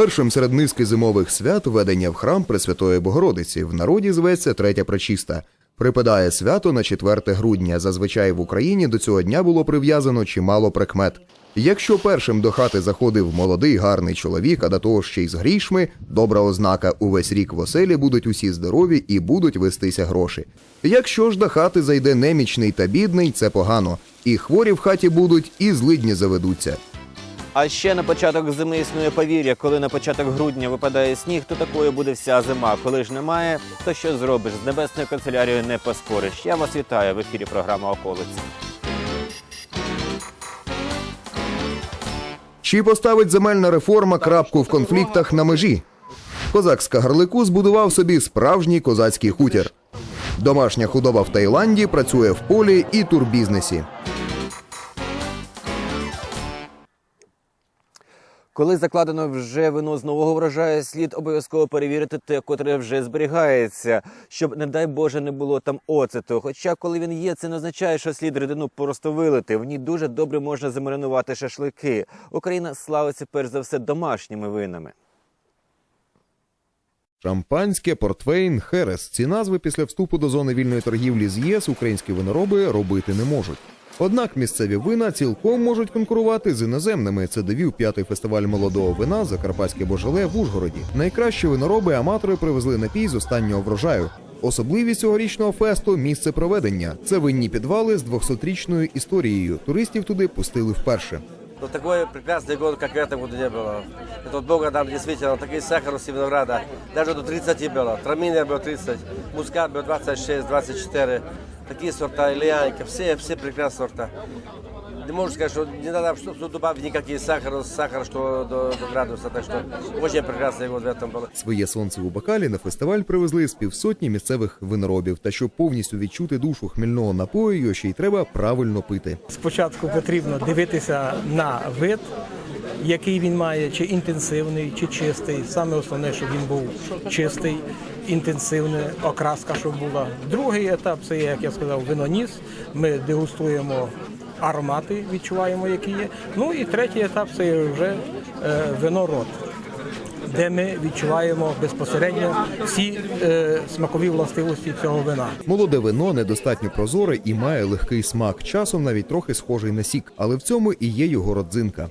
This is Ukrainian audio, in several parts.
Першим серед низки зимових свят ведення в храм Пресвятої Богородиці в народі зветься Третя Пречиста. Припадає свято на 4 грудня. Зазвичай в Україні до цього дня було прив'язано чимало прикмет. Якщо першим до хати заходив молодий гарний чоловік, а до того ще й з грішми, добра ознака увесь рік в оселі будуть усі здорові і будуть вестися гроші. Якщо ж до хати зайде немічний та бідний, це погано. І хворі в хаті будуть, і злидні заведуться. А ще на початок зими існує повір'я, коли на початок грудня випадає сніг, то такою буде вся зима. Коли ж немає, то що зробиш? З небесною канцелярією не поспориш. Я вас вітаю в ефірі програма Околиці. Чи поставить земельна реформа крапку в конфліктах на межі? Козак з Кагарлику збудував собі справжній козацький хутір. Домашня худоба в Таїланді працює в полі і турбізнесі. Коли закладено вже вино з нового врожаю, слід обов'язково перевірити те, котре вже зберігається, щоб, не дай Боже, не було там оцету. Хоча, коли він є, це не означає, що слід рідину просто вилити. В ній дуже добре можна замаринувати шашлики. Україна славиться перш за все домашніми винами. Шампанське, портвейн, херес. Ці назви після вступу до зони вільної торгівлі з ЄС українські винороби робити не можуть. Однак місцеві вина цілком можуть конкурувати з іноземними. Це довів п'ятий фестиваль молодого вина Закарпатське Божеле в Ужгороді. Найкращі винороби аматори привезли напій з останнього врожаю. Особливість цьогорічного фесту місце проведення. Це винні підвали з 200-річною історією. Туристів туди пустили вперше. Но такой прекрасный год, как в этом году, не было. Это вот Бога нам действительно, такие сахарности винограда. Даже до 30 было. Траминия было 30, мускат был 26, 24. Такие сорта, ильянки, все, все прекрасные сорта. Не можу сказать, что не надо чтобы добавить никакие сахара, сахар, что до, до градуса. Так что очень прекрасный год в этом был. Своє сонце у бокалі на фестиваль привезли з півсотні місцевих виноробів. Та щоб повністю відчути душу хмільного напою, його ще й треба правильно пити. Спочатку потрібно дивитися на вид, який він має, чи інтенсивний, чи чистий. Саме основне, щоб він був чистий, інтенсивний, окраска, щоб була. Другий етап це, як я сказав, виноніс. Ми дегустуємо аромати, відчуваємо, які є. Ну і третій етап це вже е, винород. Де ми відчуваємо безпосередньо всі е, смакові властивості цього вина. Молоде вино недостатньо прозоре і має легкий смак, часом навіть трохи схожий на сік, але в цьому і є його родзинка.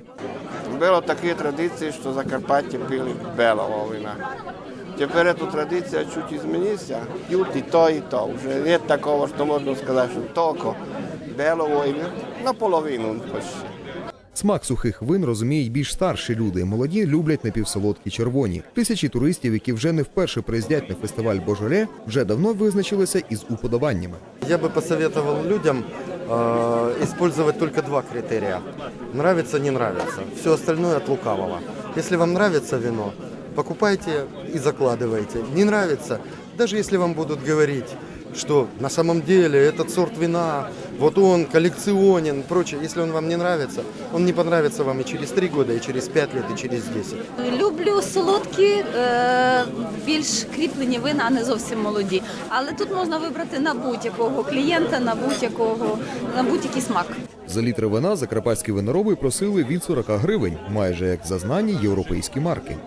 Було такі традиції, що Закарпаття пили белого вина. Тепер ця традиція чуть змінилася, п'ють і то, і то. Вже нет такого, що можна сказати, що тільки белого і наполовину почти. Смак сухих вин розуміють більш старші люди. Молоді люблять напівсолодкі червоні. Тисячі туристів, які вже не вперше приїздять на фестиваль Божоле, вже давно визначилися із уподобаннями. Я бы посоветовал людям э, использовать только два критерия. Нравится, не нравится. Все остальное от лукавого. Если вам нравится вино, покупайте и закладывайте. Не нравится, даже если вам будут говорить, что на самом деле этот сорт вина, вот он коллекционен, прочее. Если он вам не нравится, он не понравится вам и через три года, и через пять лет, и через десять. Люблю солодкі, е, більш кріплені вина, а не зовсім молоді. Але тут можна вибрати на будь-якого клієнта, на будь-якого, на будь-який смак. За літри вина закарпатські винороби просили від 40 гривень, майже як зазнані європейські марки.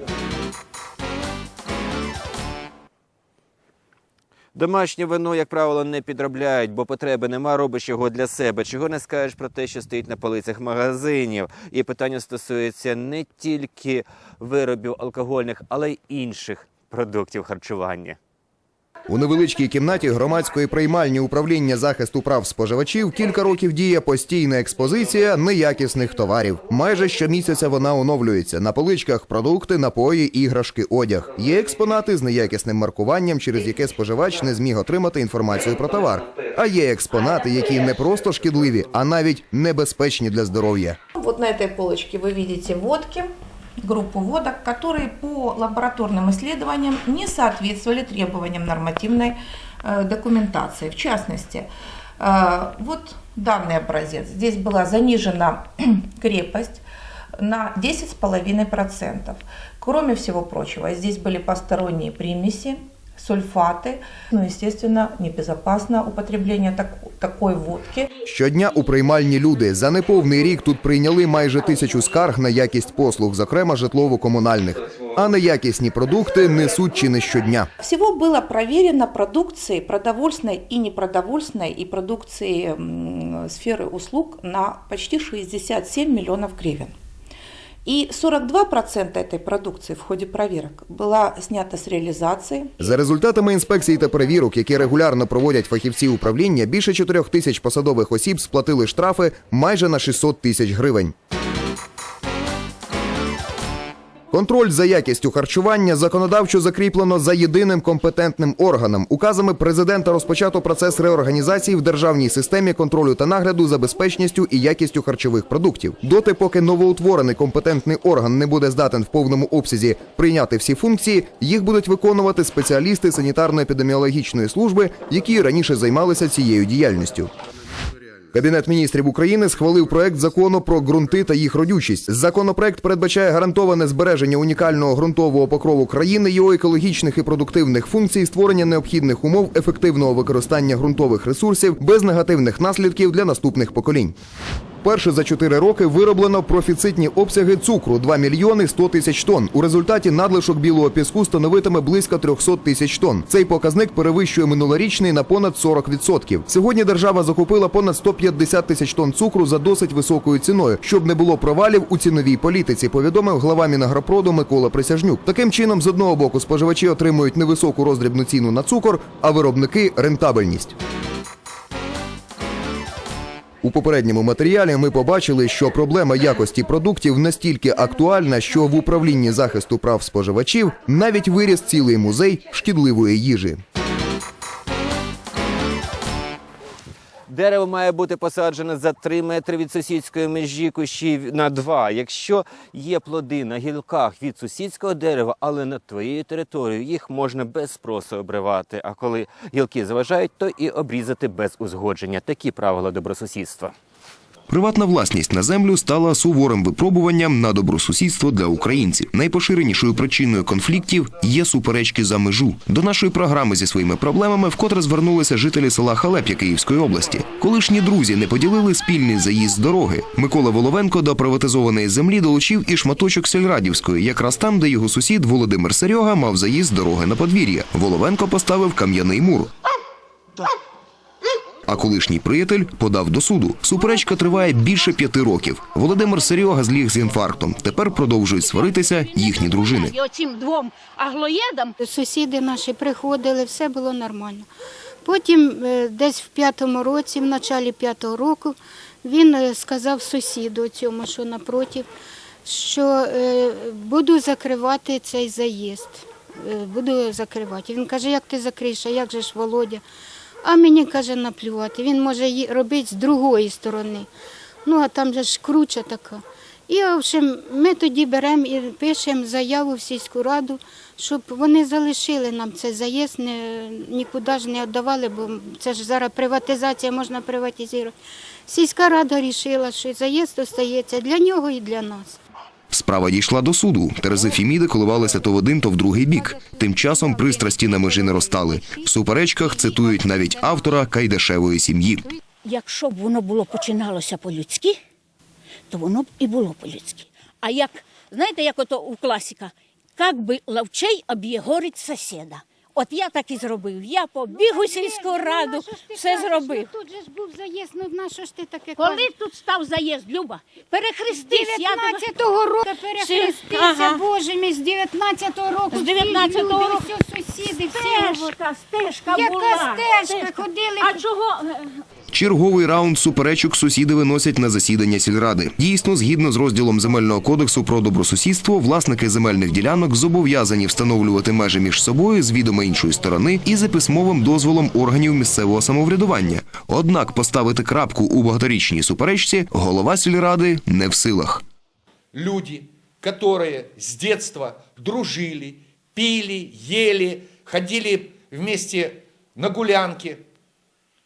Домашнє вино, як правило, не підробляють, бо потреби нема, робиш його для себе. Чого не скажеш про те, що стоїть на полицях магазинів. І питання стосується не тільки виробів алкогольних, але й інших продуктів харчування. У невеличкій кімнаті громадської приймальні управління захисту прав споживачів кілька років діє постійна експозиція неякісних товарів. Майже щомісяця вона оновлюється. На поличках продукти, напої, іграшки, одяг. Є експонати з неякісним маркуванням, через яке споживач не зміг отримати інформацію про товар. А є експонати, які не просто шкідливі, а навіть небезпечні для здоров'я. Вот на этой полочке вы видите водки, группу водок, которые по лабораторным исследованиям не соответствовали требованиям нормативной э, документации. В частности, э, вот данный образец. Здесь была занижена крепость на 10,5%. Кроме всего прочего, здесь были посторонние примеси, сульфаты. Ну, естественно, небезопасно употребление так- такой водки. Щодня у приймальні люди за неповний рік тут прийняли майже тисячу скарг на якість послуг, зокрема житлово-комунальних. а неякісні продукти несуть чи не щодня. Всего было проверено продукции продовольственной и непродовольственной и продукции м, сферы услуг на почти 67 миллионов гривен. И 42% этой продукции в ході проверок була снята з реалізації. За результатами інспекцій та перевірок, які регулярно проводять фахівці управління, більше 4 тисяч посадових осіб сплатили штрафи майже на 600 тисяч гривень. Контроль за якістю харчування законодавчо закріплено за єдиним компетентним органом. Указами президента розпочато процес реорганізації в державній системі контролю та нагляду за безпечністю і якістю харчових продуктів. Доти, поки новоутворений компетентний орган не буде здатен в повному обсязі прийняти всі функції, їх будуть виконувати спеціалісти санітарно-епідеміологічної служби, які раніше займалися цією діяльністю. Кабінет міністрів України схвалив проект закону про ґрунти та їх родючість. Законопроект передбачає гарантоване збереження унікального ґрунтового покрову країни, його екологічних і продуктивних функцій, створення необхідних умов ефективного використання ґрунтових ресурсів без негативних наслідків для наступних поколінь. Перше за чотири роки вироблено профіцитні обсяги цукру 2 мільйони 100 тисяч тонн. У результаті надлишок білого піску становитиме близько 300 тисяч тонн. Цей показник перевищує минулорічний на понад 40%. Сьогодні держава закупила понад 150 тисяч тонн цукру за досить високою ціною, щоб не було провалів у ціновій політиці. Повідомив глава Мінагропроду Микола Присяжнюк. Таким чином, з одного боку, споживачі отримують невисоку роздрібну ціну на цукор, а виробники рентабельність. У попередньому матеріалі ми побачили, що проблема якості продуктів настільки актуальна, що в управлінні захисту прав споживачів навіть виріс цілий музей шкідливої їжі. Дерево має бути посаджене за 3 метри від сусідської межі кущів на 2. Якщо є плоди на гілках від сусідського дерева, але над твоєю територією, їх можна без спросу обривати. А коли гілки заважають, то і обрізати без узгодження. Такі правила добросусідства. Приватна власність на землю стала суворим випробуванням на добросусідство для українців. Найпоширенішою причиною конфліктів є суперечки за межу. До нашої програми зі своїми проблемами вкотре звернулися жителі села Халеп'я Київської області. Колишні друзі не поділили спільний заїзд з дороги. Микола Воловенко до приватизованої землі долучив і шматочок сільрадівської, якраз там, де його сусід Володимир Серьога мав заїзд з дороги на подвір'я. Воловенко поставив кам'яний мур. А колишній приятель подав до суду. Суперечка триває більше п'яти років. Володимир Серйога зліг з інфарктом. Тепер продовжують сваритися їхні дружини. І оцим двом аглоєдам Сусіди наші приходили, все було нормально. Потім, е, десь в п'ятому році, в началі п'ятого року, він е, сказав сусіду цьому, що напротив, що е, буду закривати цей заїзд. Буду закривати. Він каже, як ти закриєш, а як же ж Володя? А мені каже, наплювати. Він може її робити з другої сторони. Ну, а там же ж круча така. І, в общем, ми тоді беремо і пишемо заяву в сільську раду, щоб вони залишили нам цей заїзд, не, нікуди ж не віддавали, бо це ж зараз приватизація, можна приватизувати. Сільська рада вирішила, що заїзд остається для нього і для нас. Справа дійшла до суду. Терези Фіміди коливалися то в один, то в другий бік. Тим часом пристрасті на межі не розтали. В суперечках цитують навіть автора Кайдашевої сім'ї. якщо б воно було починалося по-людськи, то воно б і було по-людськи. А як, знаєте, як ото у класіка, як би лавчей об'єгорить сусіда. От я так і зробив. Я побіг у сільську раду, все зробив. Тут же ж був заїзд, ну на що ж ти таке Коли тут став заїзд, Люба, перехрестись. я тебе- 19-го року перехрестися, Ага. Боже мій, з 19-го року. З 19-го всі люди, року. всі сусіди, всі. Стежка, стежка Яка була. стежка? Ходили А чого? Черговий раунд суперечок сусіди виносять на засідання сільради. Дійсно, згідно з розділом земельного кодексу про добросусідство, власники земельних ділянок зобов'язані встановлювати межі між собою з відома іншої сторони і за письмовим дозволом органів місцевого самоврядування. Однак поставити крапку у багаторічній суперечці голова сільради не в силах. люди, которые с детства дружили, пили, ели, ходили вместе на гулянки,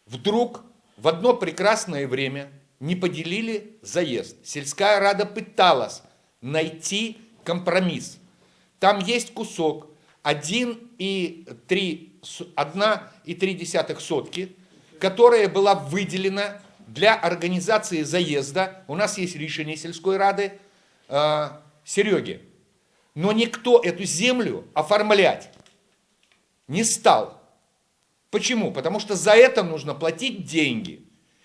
вдруг в одно прекрасное время не поделили заезд. Сельская рада пыталась найти компромисс. Там есть кусок 1,3 с- 1,3 сотки, которая была выделена для организации заезда. У нас есть решение сельской рады э, Сереги. Но никто эту землю оформлять не стал. Почему? Потому что за это нужно платить деньги.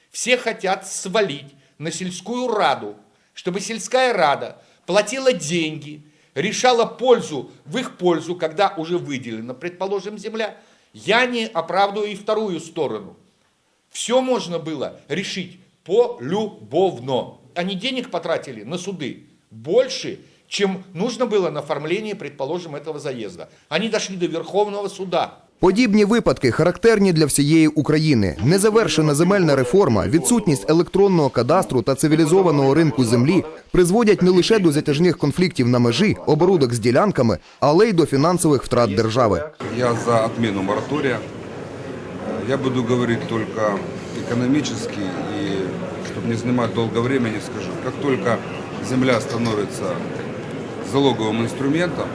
Все хотят свалить на сельскую раду, чтобы сельская рада платила деньги, решала пользу в их пользу, когда уже выделена, предположим, земля. Я не оправдываю и вторую сторону. Все можно было решить полюбовно. Они денег потратили на суды больше, чем нужно было на оформление, предположим, этого заезда. Они дошли до Верховного суда. Подібні випадки характерні для всієї України. Незавершена земельна реформа, відсутність електронного кадастру та цивілізованого ринку землі призводять не лише до затяжних конфліктів на межі, оборудок з ділянками, але й до фінансових втрат держави. Я за отмену моратория. Я буду говорить только экономически и, чтобы не занимать долго времени, скажу, как только земля становится залоговым инструментом,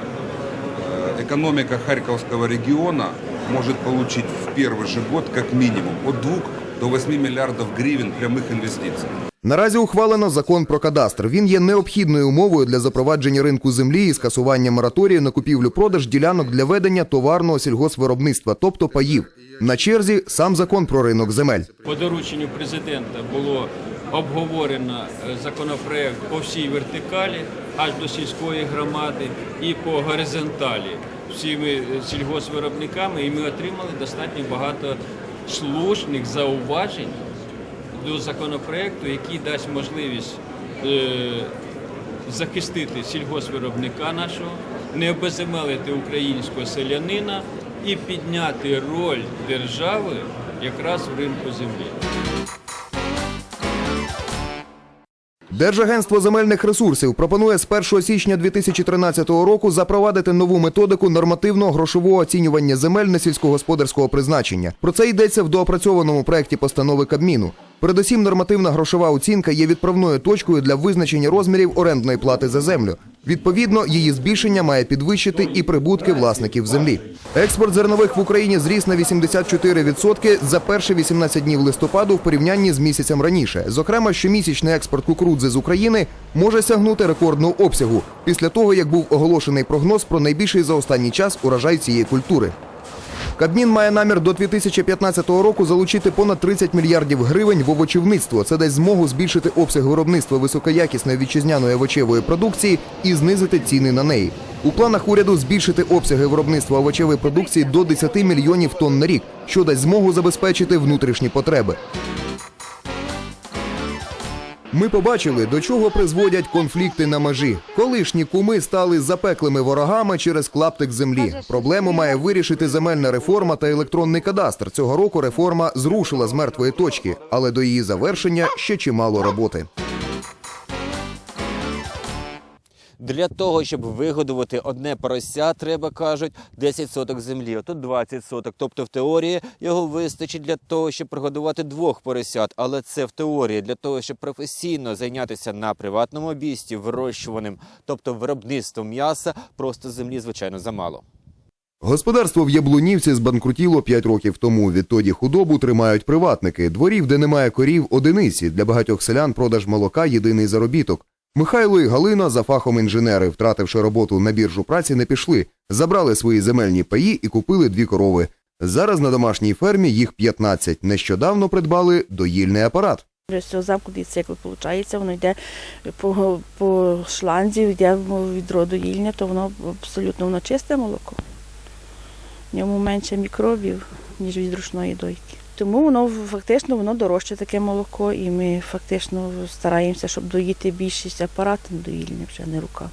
э, экономика Харьковского региона может получить в первый же год как минимум от 2 до 8 миллиардов гривен прямых инвестиций. Наразі ухвалено закон про кадастр. Він є необхідною умовою для запровадження ринку землі і скасування мораторію на купівлю-продаж ділянок для ведення товарного сільгоспвиробництва, тобто паїв. На черзі сам закон про ринок земель. По дорученню президента було обговорено е, законопроект по всій вертикалі, аж до сільської громади, і по горизонталі всіми е, сільгоспвиробниками, і ми отримали достатньо багато слушних зауважень до законопроекту, який дасть можливість е, захистити сільгоспвиробника нашого, не обезземелити українського селянина і підняти роль держави якраз в ринку землі. Держагентство земельних ресурсів пропонує з 1 січня 2013 року запровадити нову методику нормативного грошового оцінювання земель на сільськогосподарського призначення. Про це йдеться в доопрацьованому проєкті постанови Кабміну. Передусім, нормативна грошова оцінка є відправною точкою для визначення розмірів орендної плати за землю. Відповідно, її збільшення має підвищити і прибутки власників землі. Експорт зернових в Україні зріс на 84% за перші 18 днів листопаду в порівнянні з місяцем раніше. Зокрема, щомісячний експорт кукурудзи з України може сягнути рекордного обсягу після того, як був оголошений прогноз про найбільший за останній час урожай цієї культури. Кабмін має намір до 2015 року залучити понад 30 мільярдів гривень в овочівництво. Це дасть змогу збільшити обсяг виробництва високоякісної вітчизняної овочевої продукції і знизити ціни на неї. У планах уряду збільшити обсяги виробництва овочевої продукції до 10 мільйонів тонн на рік, що дасть змогу забезпечити внутрішні потреби. Ми побачили, до чого призводять конфлікти на межі. Колишні куми стали запеклими ворогами через клаптик землі. Проблему має вирішити земельна реформа та електронний кадастр. Цього року реформа зрушила з мертвої точки, але до її завершення ще чимало роботи. Для того, щоб вигодувати одне порося, треба, кажуть, 10 соток землі, тут 20 соток. Тобто в теорії його вистачить для того, щоб прогодувати двох поросят. Але це в теорії для того, щоб професійно зайнятися на приватному обійсті вирощуваним, тобто виробництвом м'яса, просто землі, звичайно, замало. Господарство в Яблунівці збанкрутіло 5 років тому. Відтоді худобу тримають приватники. Дворів, де немає корів, одиниці. Для багатьох селян продаж молока єдиний заробіток. Михайло і Галина за фахом інженери, втративши роботу на біржу праці, не пішли. Забрали свої земельні паї і купили дві корови. Зараз на домашній фермі їх 15. Нещодавно придбали доїльний апарат. Все замкнутий цикл виходить, воно йде по, по шланзі, йде від роду їльня, то воно абсолютно воно чисте молоко. В ньому менше мікробів, ніж від ручної дойки. Тому воно фактично воно дорожче таке молоко, і ми фактично стараємося, щоб доїти більшість апаратом доїльним, вже не рука.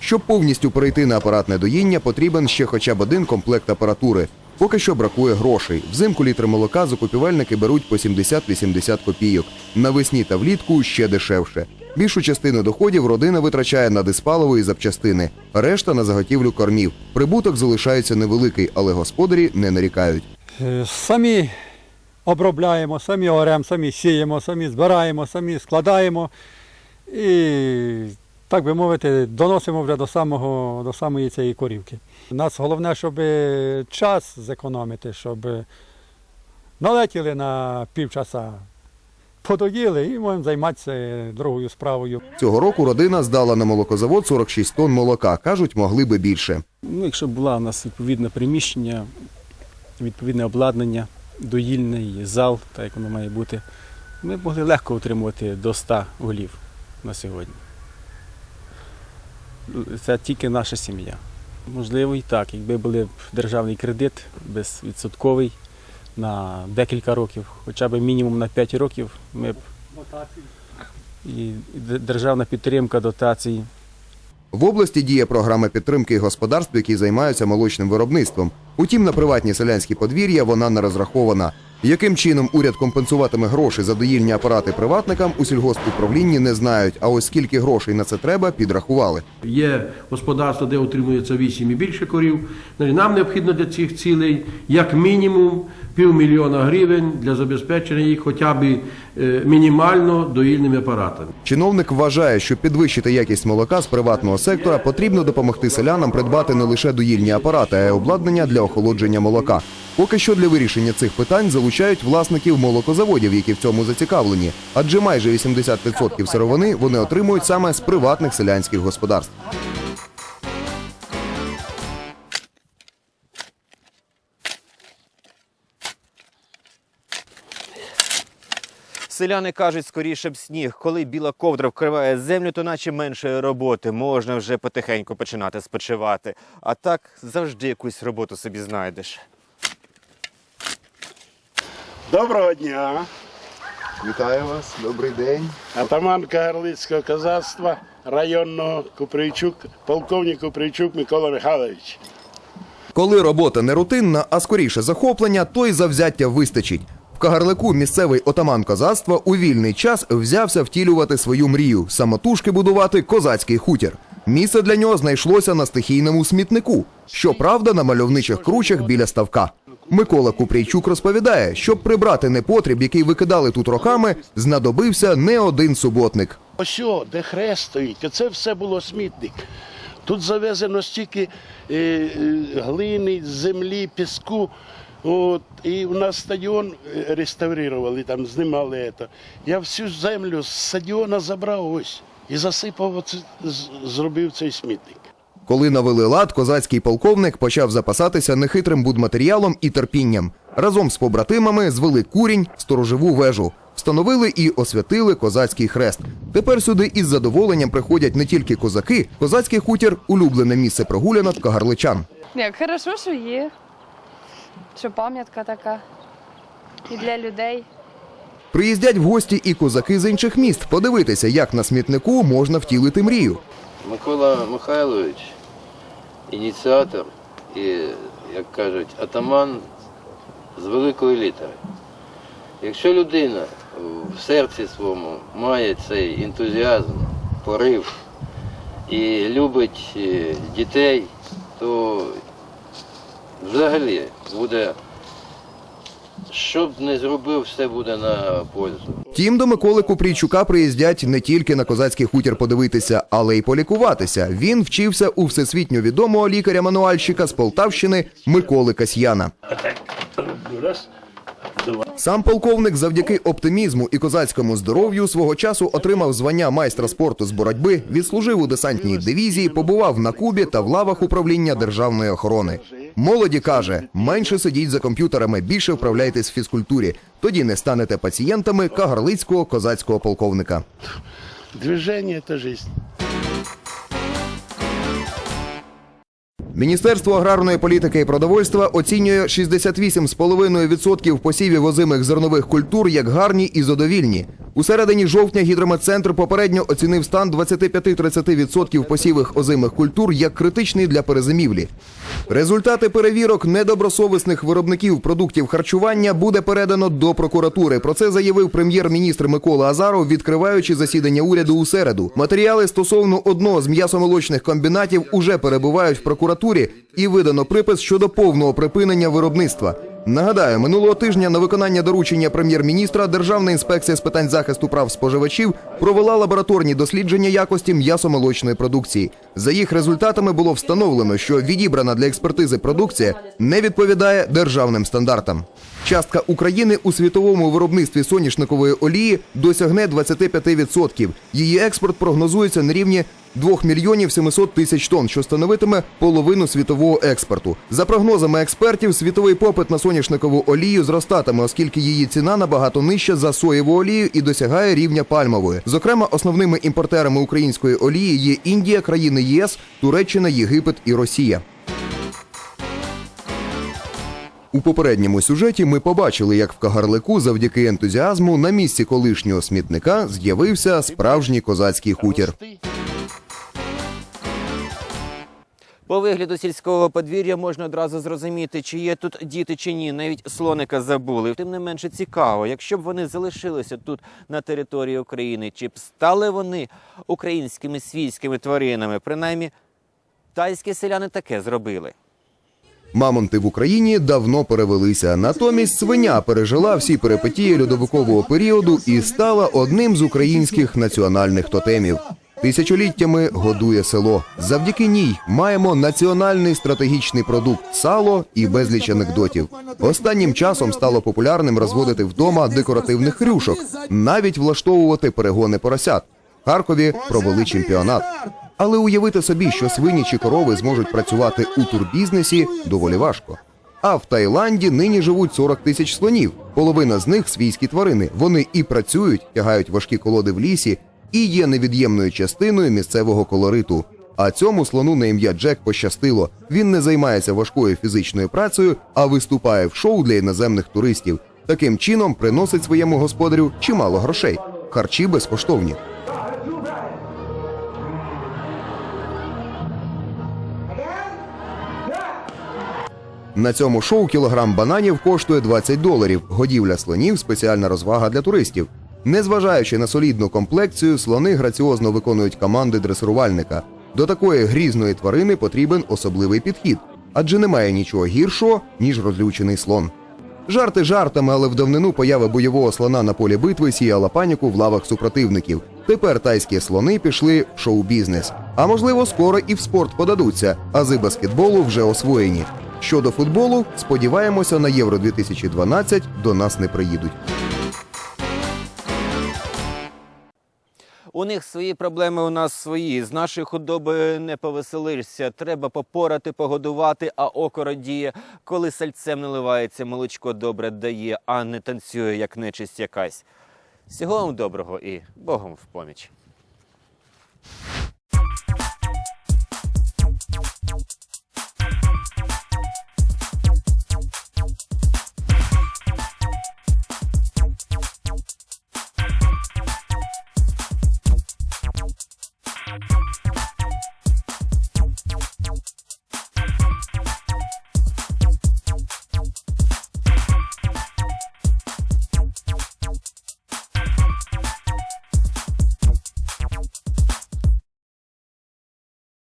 Щоб повністю перейти на апаратне доїння, потрібен ще хоча б один комплект апаратури. Поки що бракує грошей. Взимку літри молока закупівельники беруть по 70-80 копійок. Навесні та влітку ще дешевше. Більшу частину доходів родина витрачає на диспаливо і запчастини, решта на заготівлю кормів. Прибуток залишається невеликий, але господарі не нарікають. Е, Самі обробляємо, самі оремо, самі сіємо, самі збираємо, самі складаємо і, так би мовити, доносимо вже до, самого, до самої цієї корівки. У нас головне, щоб час зекономити, щоб налетіли на півчаса, подоїли і можемо займатися другою справою. Цього року родина здала на молокозавод 46 тонн молока. кажуть, могли би більше. Ну, якщо була у нас відповідне приміщення, відповідне обладнання, доїльний зал, так як воно має бути, ми могли легко утримувати до 100 голів на сьогодні. Це тільки наша сім'я. Можливо, і так, якби був державний кредит безвідсотковий на декілька років, хоча б мінімум на 5 років, ми б і і державна підтримка дотацій В області діє програма підтримки господарств, які займаються молочним виробництвом. Утім, на приватні селянські подвір'я вона не розрахована. Яким чином уряд компенсуватиме гроші за доїльні апарати приватникам у сільгоспуправлінні не знають. А ось скільки грошей на це треба, підрахували. Є господарство, де утримується 8 і більше корів. Нам необхідно для цих цілей як мінімум півмільйона гривень для забезпечення їх хоча б е, мінімально доїльними апаратами. Чиновник вважає, що підвищити якість молока з приватного сектора потрібно допомогти селянам придбати не лише доїльні апарати, а й обладнання для охолодження молока. Поки що для вирішення цих питань залучають власників молокозаводів, які в цьому зацікавлені, адже майже 80% сировини вони отримують саме з приватних селянських господарств. Селяни кажуть, скоріше б сніг. Коли біла ковдра вкриває землю, то наче менше роботи. Можна вже потихеньку починати спочивати. А так завжди якусь роботу собі знайдеш. Доброго дня. Вітаю вас, добрий день. Атаман Кагарлицького козацтва районного Куприйчук, полковник Куприйчук Микола Михайлович. Коли робота не рутинна, а скоріше захоплення, то й завзяття вистачить. Кагарлику місцевий отаман козацтва у вільний час взявся втілювати свою мрію самотужки будувати козацький хутір. Місце для нього знайшлося на стихійному смітнику, щоправда, на мальовничих кручах біля ставка. Микола Купрійчук розповідає, щоб прибрати непотріб, який викидали тут роками, знадобився не один суботник. Ось, де хрест стоїть, це все було смітник. Тут завезено стільки е, е, глини, землі, піску. От, і у нас стадіон е, реставрували, там знімали це. Я всю землю з стадіона забрав ось і засипав, оце, зробив цей смітник. Коли навели лад, козацький полковник почав запасатися нехитрим будматеріалом і терпінням. Разом з побратимами звели курінь, сторожову вежу. Встановили і освятили козацький хрест. Тепер сюди із задоволенням приходять не тільки козаки, козацький хутір улюблене місце прогулянок кагарличан. Як хорошо, що є. Що пам'ятка така. І для людей. Приїздять в гості і козаки з інших міст подивитися, як на смітнику можна втілити мрію. Микола Михайлович ініціатор і, як кажуть, атаман з великої літери. Якщо людина в серці своєму має цей ентузіазм, порив і любить е, дітей, то взагалі буде, що б не зробив, все буде на пользу. Тім до Миколи Купрійчука приїздять не тільки на козацький хутір подивитися, але й полікуватися. Він вчився у всесвітньо відомого лікаря-мануальщика з Полтавщини Миколи Касьяна. Сам полковник завдяки оптимізму і козацькому здоров'ю свого часу отримав звання майстра спорту з боротьби, відслужив у десантній дивізії, побував на Кубі та в лавах управління державної охорони. Молоді каже, менше сидіть за комп'ютерами, більше вправляйтесь в фізкультурі. Тоді не станете пацієнтами кагарлицького козацького полковника. Движення це жизнь. Міністерство аграрної політики і продовольства оцінює 68,5% посівів озимих зернових культур як гарні і задовільні. У середині жовтня гідрометцентр попередньо оцінив стан 25-30% посівих озимих культур як критичний для перезимівлі. Результати перевірок недобросовісних виробників продуктів харчування буде передано до прокуратури. Про це заявив прем'єр-міністр Микола Азаров, відкриваючи засідання уряду у середу. Матеріали стосовно одного з м'ясомолочних комбінатів уже перебувають в прокуратурі. і видано припис щодо повного припинення виробництва. Нагадаю, минулого тижня на виконання доручення прем'єр-міністра Державна інспекція з питань захисту прав споживачів провела лабораторні дослідження якості м'ясомолочної продукції. За їх результатами було встановлено, що відібрана для експертизи продукція не відповідає державним стандартам. Частка України у світовому виробництві соняшникової олії досягне 25%. Її експорт прогнозується на рівні 2 мільйонів 700 тисяч тонн, що становитиме половину світового експорту. За прогнозами експертів, світовий попит на соняшникову олію зростатиме, оскільки її ціна набагато нижча за соєву олію і досягає рівня пальмової. Зокрема, основними імпортерами української олії є Індія, країни ЄС, Туреччина, Єгипет і Росія. У попередньому сюжеті ми побачили, як в Кагарлику завдяки ентузіазму на місці колишнього смітника з'явився справжній козацький хутір. По вигляду сільського подвір'я можна одразу зрозуміти, чи є тут діти чи ні. Навіть слоника забули. Тим не менше цікаво, якщо б вони залишилися тут на території України, чи б стали вони українськими свійськими тваринами. Принаймні, тайські селяни таке зробили. Мамонти в Україні давно перевелися. Натомість свиня пережила всі перипетії льодовикового періоду і стала одним з українських національних тотемів. Тисячоліттями годує село. Завдяки ній маємо національний стратегічний продукт сало і безліч анекдотів. Останнім часом стало популярним розводити вдома декоративних хрюшок, навіть влаштовувати перегони поросят. Харкові провели чемпіонат. Але уявити собі, що свині чи корови зможуть працювати у турбізнесі, доволі важко. А в Таїланді нині живуть 40 тисяч слонів. Половина з них свійські тварини. Вони і працюють, тягають важкі колоди в лісі, і є невід'ємною частиною місцевого колориту. А цьому слону на ім'я Джек пощастило. Він не займається важкою фізичною працею, а виступає в шоу для іноземних туристів. Таким чином приносить своєму господарю чимало грошей. Харчі безкоштовні. На цьому шоу кілограм бананів коштує 20 доларів. Годівля слонів спеціальна розвага для туристів. Незважаючи на солідну комплекцію, слони граціозно виконують команди дресирувальника. До такої грізної тварини потрібен особливий підхід, адже немає нічого гіршого, ніж розлючений слон. Жарти жартами, але в давнину поява бойового слона на полі битви сіяла паніку в лавах супротивників. Тепер тайські слони пішли в шоу-бізнес. А можливо, скоро і в спорт подадуться, ази баскетболу вже освоєні. Щодо футболу, сподіваємося, на Євро 2012 до нас не приїдуть. У них свої проблеми, у нас свої. З нашої худоби не повеселишся. Треба попорати, погодувати, а око радіє. Коли сальцем наливається, молочко добре дає, а не танцює, як нечисть якась. Всього вам доброго і Богом в поміч.